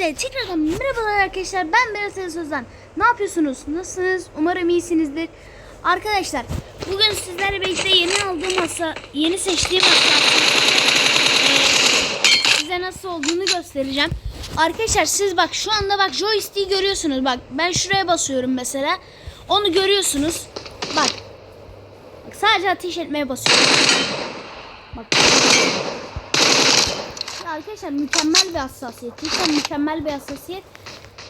Hepinize tekrardan merhabalar arkadaşlar. Ben Berat Sözden. Ne yapıyorsunuz? Nasılsınız? Umarım iyisinizdir. Arkadaşlar bugün sizlerle birlikte yeni aldığım masa, yeni seçtiğim hassasiyeti eee, size nasıl olduğunu göstereceğim. Arkadaşlar siz bak şu anda bak joystick'i görüyorsunuz. Bak ben şuraya basıyorum mesela. Onu görüyorsunuz. Bak. Bak sadece ateş etmeye basıyorum. Bak. Arkadaşlar mükemmel bir hassasiyet. Cidden mükemmel bir hassasiyet.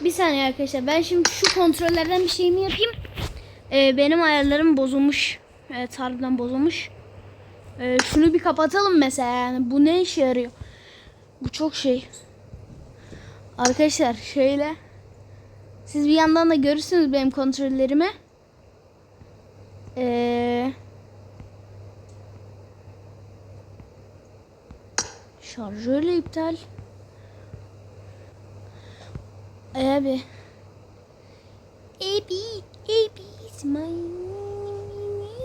Bir saniye arkadaşlar ben şimdi şu kontrollerden bir şeyimi yapayım. Ee, benim ayarlarım bozulmuş. Evet harbiden bozulmuş. Ee, şunu bir kapatalım mesela yani. Bu ne işe yarıyor? Bu çok şey. Arkadaşlar şöyle. Siz bir yandan da görürsünüz benim kontrollerimi. Eee... Şarjörle iptal. Abi. Abi, abi is mine,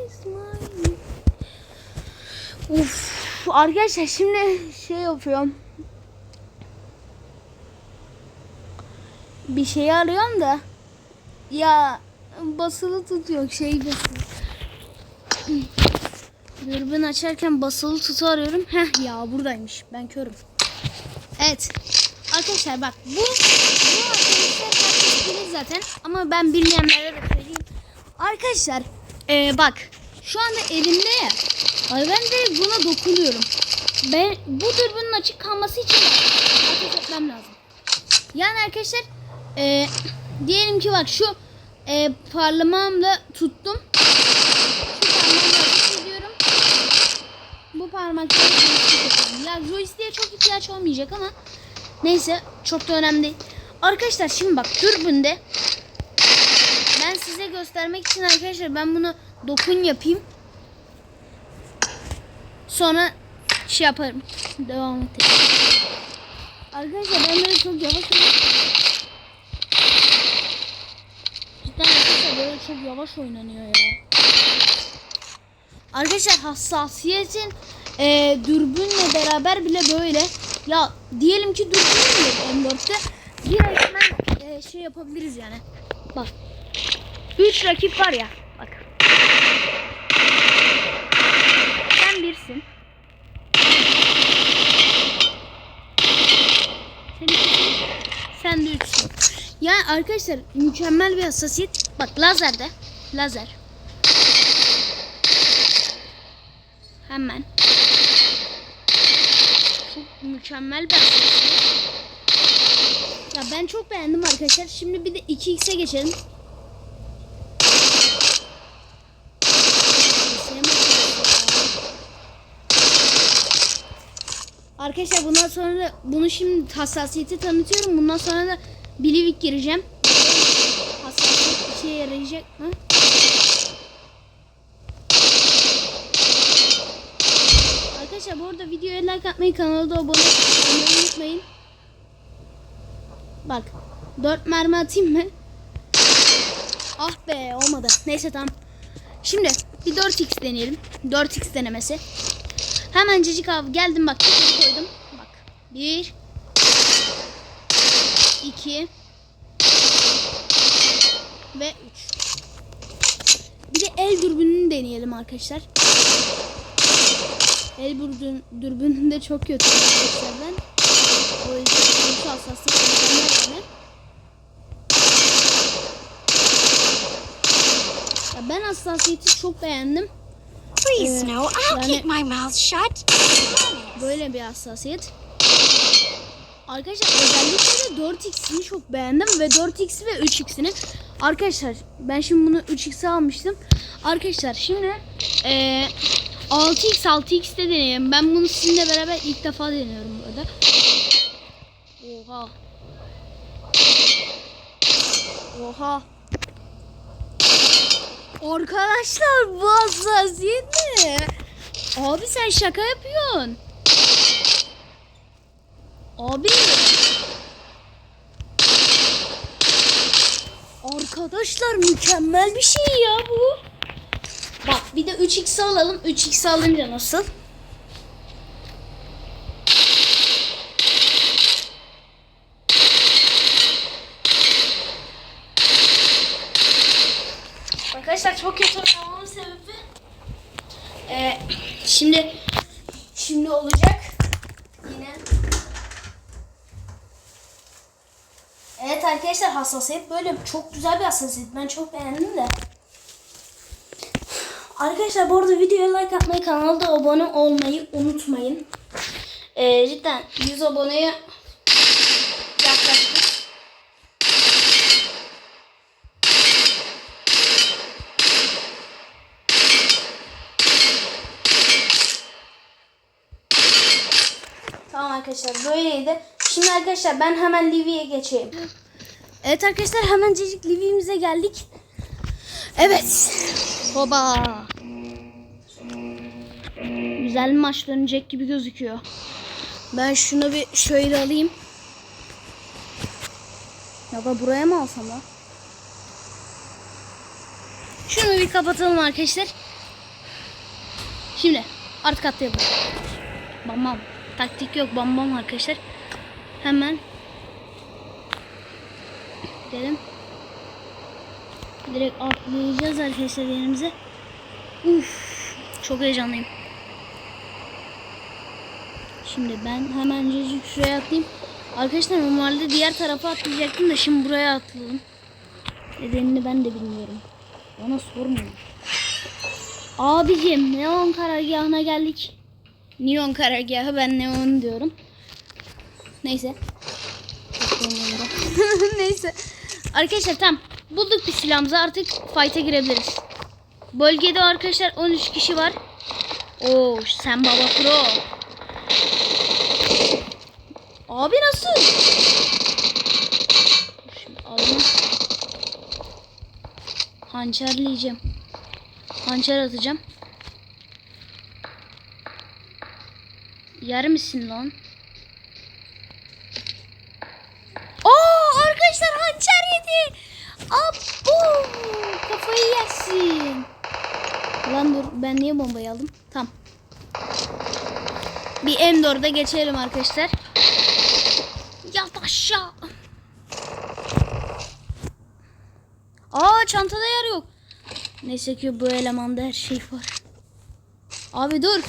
is mine. Uf, arkadaşlar şimdi şey yapıyorum. Bir şey arıyorum da ya basılı tutuyor şey basılı. Dürbün açarken basılı tutu arıyorum. Heh ya buradaymış. Ben körüm. Evet. Arkadaşlar bak bu bu arkadaşlar bilir zaten ama ben bilmeyenlere de söyleyeyim. Arkadaşlar ee, bak şu anda elimde ya. Ay ben de buna dokunuyorum. Ben bu dürbünün açık kalması için ateş etmem lazım. Yani arkadaşlar ee, diyelim ki bak şu ee, parmağımla tuttum. Şu parmağımla ateş ediyorum. Yapıyorum. Ya joystick'e çok ihtiyaç olmayacak ama neyse çok da önemli değil. Arkadaşlar şimdi bak dürbünde ben size göstermek için arkadaşlar ben bunu dokun yapayım. Sonra şey yaparım. Devam edelim. Arkadaşlar ben böyle çok yavaş Cidden arkadaşlar böyle çok yavaş oynanıyor ya. Arkadaşlar hassasiyetin e, dürbünle beraber bile böyle. Ya diyelim ki dürbün yok M4'te. Bir resmen e, şey yapabiliriz yani. Bak. 3 rakip var ya. Bak. Sen birsin. Sen ikisin. Sen de üçsün. Yani arkadaşlar mükemmel bir hassasiyet. Bak lazerde. Lazer. Hemen. Mükemmel hassasiyet. Ya ben çok beğendim arkadaşlar. Şimdi bir de 2x'e geçelim. Arkadaşlar bundan sonra da bunu şimdi hassasiyeti tanıtıyorum. Bundan sonra da Bilivik gireceğim. Hassasiyet işe yarayacak mı? Arkadaşlar bu arada videoya like atmayı, kanala da abone olmayı unutmayın. Bak. 4 mermi atayım mı? Ah be olmadı. Neyse tamam. Şimdi bir 4x deneyelim. 4x denemesi. Hemen cicik abi geldim bak. bir koydum. Bak. 1 2 ve 3. Bir de el dürbününü deneyelim arkadaşlar. El dürbün, dürbününde çok kötü arkadaşlar ben. O yüzden çok hassaslık yani. Ya ben hassasiyeti çok beğendim. Please, Uh, no. I'll yani- keep my mouth shut. Böyle bir hassasiyet. Arkadaşlar özellikle de 4x'ini çok beğendim ve 4x ve 3x'ini. Arkadaşlar ben şimdi bunu 3x'e almıştım. Arkadaşlar şimdi eee 6x 6x'te deneyelim. Ben bunu sizinle beraber ilk defa deniyorum burada. Oha. Oha. Arkadaşlar bu hassasiyet ne? Abi sen şaka yapıyorsun. Abi. Arkadaşlar mükemmel bir şey ya bu. Bak bir de 3x alalım. 3x alınca nasıl? Arkadaşlar çok kötü oynamamın sebebi ee, şimdi şimdi olacak yine Evet arkadaşlar hassasiyet böyle çok güzel bir hassasiyet. Ben çok beğendim de. Arkadaşlar bu arada videoya like atmayı, kanala da abone olmayı unutmayın. Ee, cidden 100 aboneye yaklaştık. Tamam arkadaşlar böyleydi. Şimdi arkadaşlar ben hemen Livy'ye geçeyim. Evet arkadaşlar hemencecik Livy'mize geldik. Evet. Hoba. Güzel bir maç dönecek gibi gözüküyor. Ben şunu bir şöyle alayım. Ya da buraya mı alsam lan? Şunu bir kapatalım arkadaşlar. Şimdi artık atlayalım. Bam bam. Taktik yok bam bam arkadaşlar. Hemen gidelim. Direkt atlayacağız arkadaşlar yerimize. Uf, çok heyecanlıyım. Şimdi ben hemen şuraya atlayayım. Arkadaşlar normalde diğer tarafa atlayacaktım da şimdi buraya atladım. Nedenini ben de bilmiyorum. Bana sormayın. Abicim neon karargahına geldik. Neon karargahı ben neon diyorum. Neyse. Neyse. Arkadaşlar tamam. Bulduk bir silahımızı artık fight'a girebiliriz. Bölgede arkadaşlar 13 kişi var. Oo sen baba pro. Abi nasıl? Şimdi alayım. Hançerleyeceğim. Hançer atacağım. Yer misin lan? Oo arkadaşlar hançer yedi. Abu kafayı yersin. Lan dur ben niye bombayı aldım? Tamam. Bir M4'e geçelim arkadaşlar. Aşağı. Aa çantada yer yok. Neyse ki bu elemanda her şey var. Abi dur.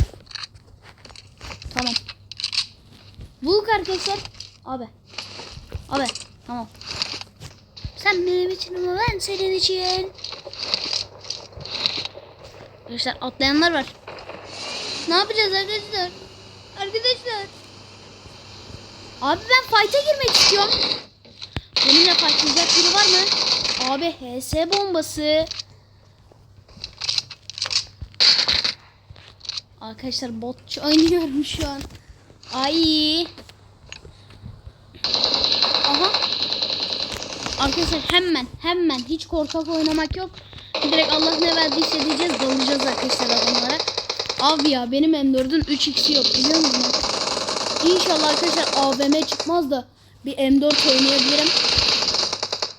Tamam. Buluk arkadaşlar. Abi. Abi tamam. Sen benim için ama ben senin için. Arkadaşlar atlayanlar var. Ne yapacağız arkadaşlar? Arkadaşlar. Abi ben fight'a girmek istiyorum. Benimle fightlayacak biri var mı? Abi HS bombası. Arkadaşlar bot oynuyorum şu an. Ay. Aha. Arkadaşlar hemen hemen hiç korkak oynamak yok. Direkt Allah ne verdiyse diyeceğiz dalacağız arkadaşlar adamlara. Abi ya benim M4'ün 3x'i yok biliyor musun? İnşallah arkadaşlar AVM çıkmaz da bir M4 oynayabilirim.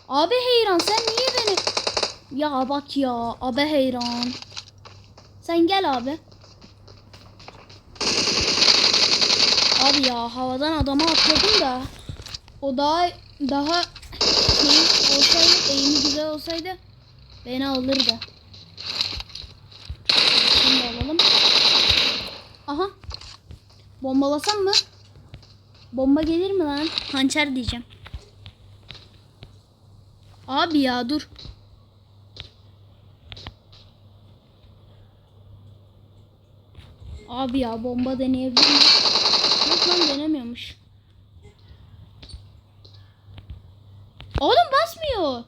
Abi Heyran sen niye beni... Ya bak ya abi Heyran. Sen gel abi. Abi ya havadan adama atladım da o daha daha şey olsaydı eğimi güzel olsaydı beni alırdı. Şimdi alalım. Aha. Bombalasam mı? Bomba gelir mi lan? Hançer diyeceğim. Abi ya dur. Abi ya bomba deneyebilir miyim? Yok lan denemiyormuş. Oğlum basmıyor.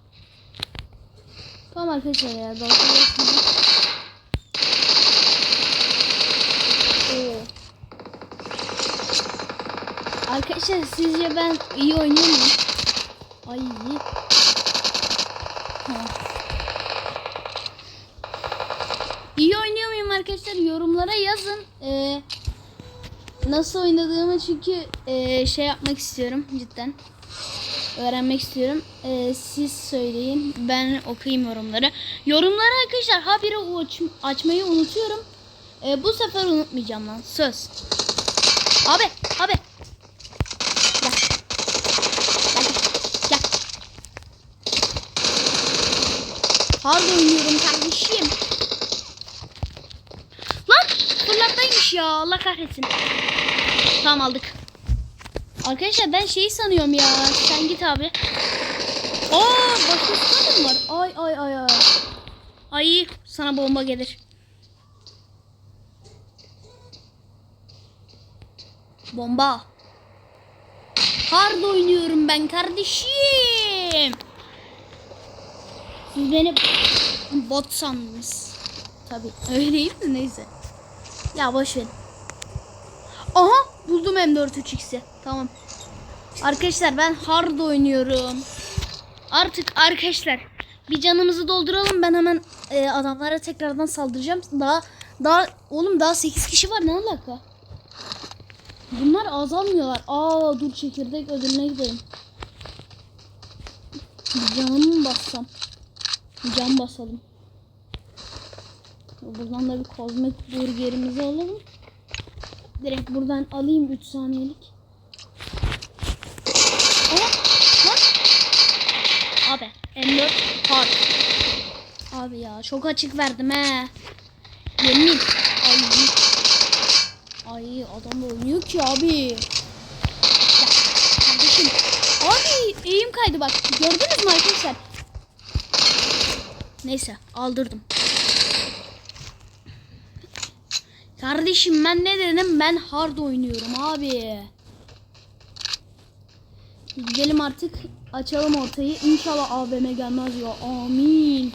Tamam arkadaşlar ya dalga. Oo. Arkadaşlar sizce ben iyi oynuyor muyum? Ay iyi. İyi oynuyor muyum arkadaşlar? Yorumlara yazın. Ee, nasıl oynadığımı çünkü e, şey yapmak istiyorum cidden. Öğrenmek istiyorum. Ee, siz söyleyin. Ben okuyayım yorumları. Yorumları arkadaşlar habire aç, açmayı unutuyorum. Ee, bu sefer unutmayacağım lan. Söz. Abi, abi. Gel. Gel. Gel. Hard oynuyorum kardeşim. Lan fırlattaymış ya Allah kahretsin. Tamam aldık. Arkadaşlar ben şeyi sanıyorum ya. Sen git abi. Aa başka mı var? Ay ay ay ay. Ay sana bomba gelir. Bomba. Hard oynuyorum ben kardeşim. Siz beni bot sandınız. Tabii öyleyim de neyse. Ya boş verin. Aha buldum M4 3x'i. Tamam. Arkadaşlar ben hard oynuyorum. Artık arkadaşlar bir canımızı dolduralım. Ben hemen e, adamlara tekrardan saldıracağım. Daha daha oğlum daha 8 kişi var ne alaka? Bunlar azalmıyorlar. Aa dur çekirdek ödülüne gidelim. Bir Canımı mı bassam? Can basalım. Buradan da bir kozmetik burgerimizi alalım. Direkt buradan alayım 3 saniyelik. Abi M4 hard. Abi ya çok açık verdim he. Yemin. Ay. Ay adam da oynuyor ki abi. Ya, kardeşim. Abi eğim kaydı bak. Gördünüz mü arkadaşlar? Neyse aldırdım. Kardeşim ben ne dedim? Ben hard oynuyorum abi. Gidelim artık açalım ortayı. İnşallah AVM gelmez ya. Amin.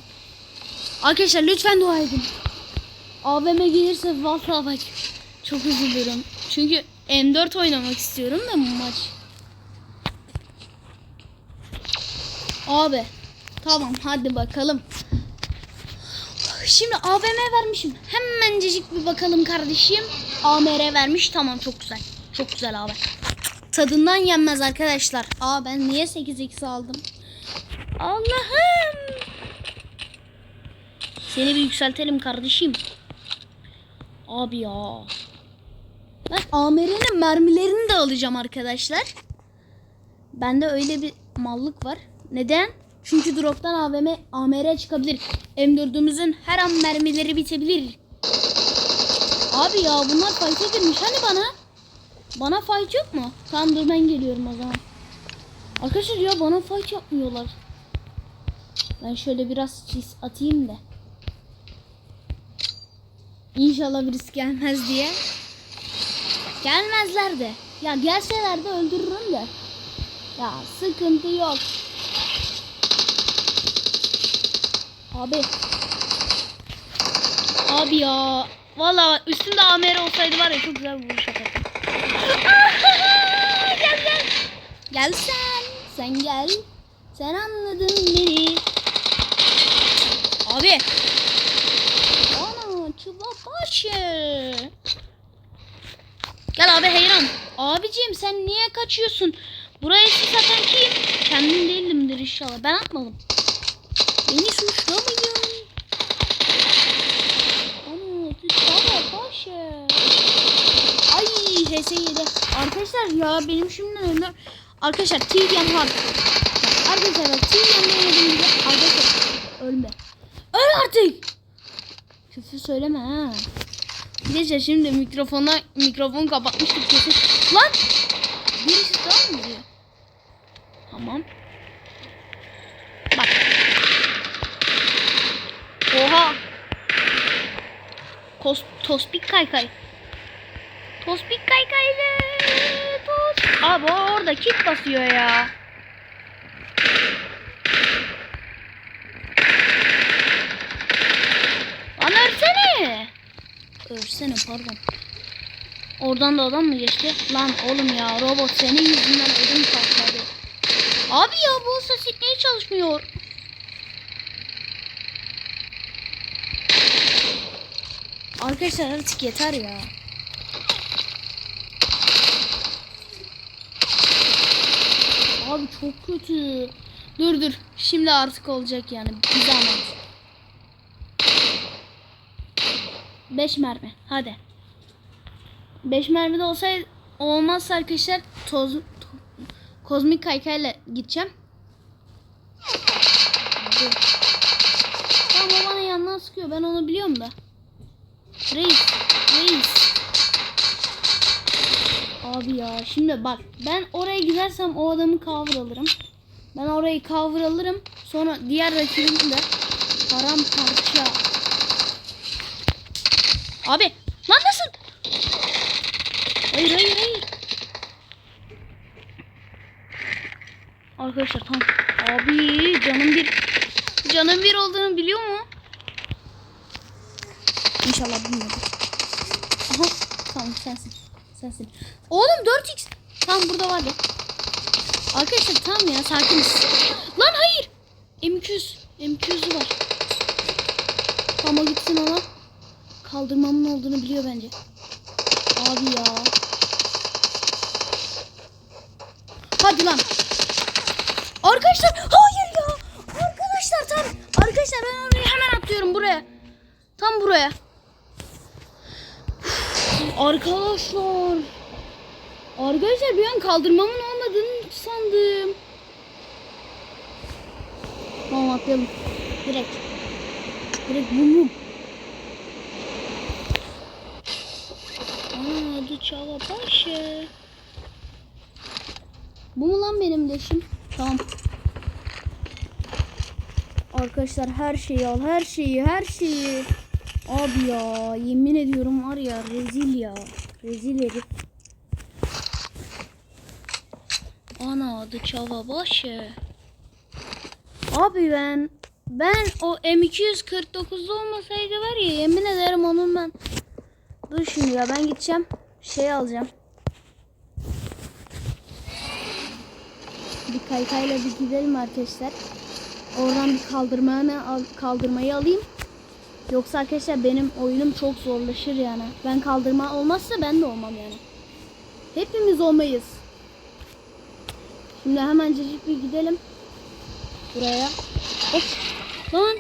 Arkadaşlar lütfen dua edin. AVM gelirse vallahi bak çok üzülürüm. Çünkü M4 oynamak istiyorum da bu maç. Abi tamam hadi bakalım. Şimdi AVM vermişim. Hemencecik bir bakalım kardeşim. AMR vermiş. Tamam çok güzel. Çok güzel abi. Tadından yenmez arkadaşlar. Aa ben niye 8x aldım? Allah'ım. Seni bir yükseltelim kardeşim. Abi ya. Ben AMR'nin mermilerini de alacağım arkadaşlar. Bende öyle bir mallık var. Neden? Çünkü droptan AVM AMR çıkabilir. M4'ümüzün her an mermileri bitebilir. Abi ya bunlar fight'e girmiş. Hani bana? Bana fight yok mu? Tamam dur ben geliyorum o zaman. Arkadaşlar ya bana fight yapmıyorlar. Ben şöyle biraz çiz atayım da. İnşallah birisi gelmez diye. Gelmezler de. Ya gelseler de öldürürüm de. Ya sıkıntı yok. Abi. Abi ya. Valla üstünde AMR olsaydı var ya çok güzel bir vuruş yapardım. gel gel. Gel sen. Sen gel. Sen anladın beni. Abi. Ana çıba başı. Gel abi Heyran. Abicim sen niye kaçıyorsun? Burayı siz atan kim? Kendim değilimdir inşallah. Ben atmadım. Beni suçlamayın. Ana çıba başı. Ay HS yedi. Arkadaşlar ya benim şimdi öyle. Arkadaşlar TDM var. Arkadaşlar bak TDM'de oynadım gibi. Arkadaşlar ölme. Öl artık. Küfür söyleme ha. Neyse şimdi mikrofona mikrofon kapatmıştık kesin. Lan! Birisi daha mı diyor? Tamam. Oha. Kos, tospik kaykay. Tospik kaykaylı. Tos. Abi orada kit basıyor ya. Lan örsene. Örsene pardon. Oradan da adam mı geçti? Lan oğlum ya robot senin yüzünden ödüm patladı. Abi ya bu ses niye çalışmıyor? Arkadaşlar artık yeter ya. Abi çok kötü. Dur dur. Şimdi artık olacak yani. Bir zahmet. 5 mermi. Hadi. 5 mermi de olsaydı olmazsa arkadaşlar toz to- kozmik kaykayla gideceğim. Hadi. bana sıkıyor. Ben onu biliyorum da. Reis. Reis. Abi ya şimdi bak ben oraya gidersem o adamı cover alırım. Ben orayı cover alırım. Sonra diğer rakibim de paramparça. Abi lan nasıl? Hayır hayır hayır. Arkadaşlar tamam. Abi canım bir canım bir olduğunu biliyor mu? İnşallah bilmiyordur. Aha tamam sensin. Sensin. Oğlum 4x. Tamam burada var ya. Arkadaşlar tamam ya sakiniz. Lan hayır. M200. M200'ü var. Ama gitsin ama kaldırmamın olduğunu biliyor bence. Abi ya. Hadi lan. Arkadaşlar hayır ya. Arkadaşlar tam arkadaşlar ben orayı hemen atlıyorum buraya. Tam buraya. Arkadaşlar. Arkadaşlar bir an kaldırmamın olmadığını sandım. Tamam atlayalım. Direkt. Direkt bum bum. Aa, hadi çava paşa. Bu mu lan benim leşim? Tamam. Arkadaşlar her şeyi al. Her şeyi, her şeyi. Abi ya yemin ediyorum var ya rezil ya. Rezil herif. Ana adı çava başı. Abi ben ben o M249'da olmasaydı var ya yemin ederim onun ben. Dur şimdi ya ben gideceğim. Şey alacağım. Bir kaykayla bir gidelim arkadaşlar. Oradan bir kaldırmayı, al, kaldırmayı alayım. Yoksa arkadaşlar benim oyunum çok zorlaşır yani. Ben kaldırma olmazsa ben de olmam yani. Hepimiz olmayız. Şimdi hemencecik bir gidelim. Buraya. Hop. Lan.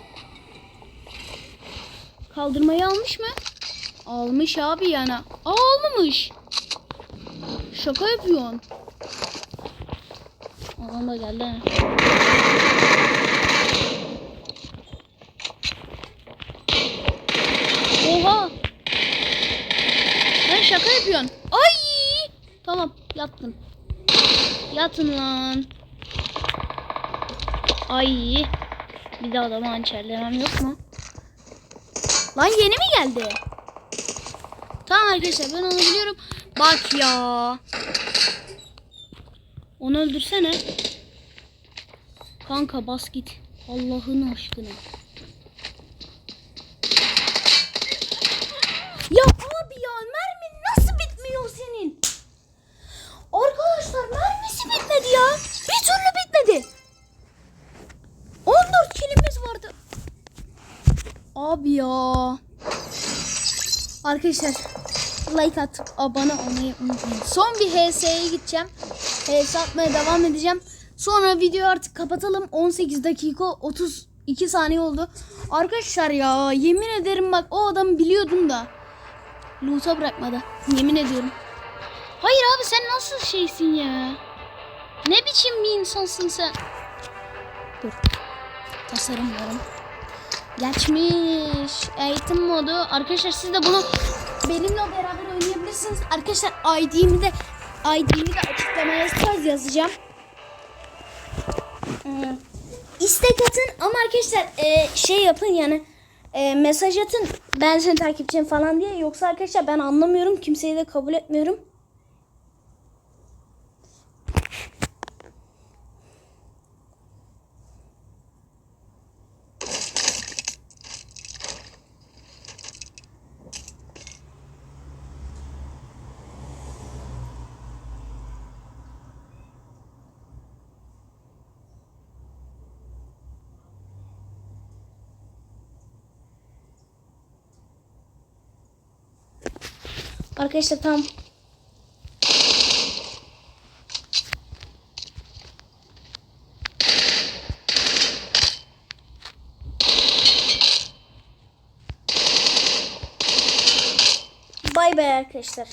Kaldırmayı almış mı? Almış abi yani. Aa almamış. Şaka yapıyorsun. Adam da geldi. ha. Oha. Lan şaka yapıyorsun. Ay. Tamam yattın. Yatın lan. Ay. Bir daha adamı hançerlemem yok mu? Lan yeni mi geldi? Tamam arkadaşlar ben onu biliyorum. Bak ya. Onu öldürsene. Kanka bas git. Allah'ın aşkına. Ya. Arkadaşlar like atıp abone olmayı unutmayın. Son bir HS'ye gideceğim. HS atmaya devam edeceğim. Sonra videoyu artık kapatalım. 18 dakika 32 saniye oldu. Arkadaşlar ya yemin ederim bak o adamı biliyordum da. Loot'a bırakmadı. Yemin ediyorum. Hayır abi sen nasıl şeysin ya? Ne biçim bir insansın sen? Dur. Tasarımlarım. Geçmiş. Eğitim modu. Arkadaşlar siz de bunu benimle beraber oynayabilirsiniz. Arkadaşlar ID'mi de ID'mi de açıklamaya söz yazacağım. Ee, istek atın ama arkadaşlar e, şey yapın yani e, mesaj atın ben seni takipçim falan diye yoksa arkadaşlar ben anlamıyorum kimseyi de kabul etmiyorum. Arkadaşlar tamam. Bay bay arkadaşlar.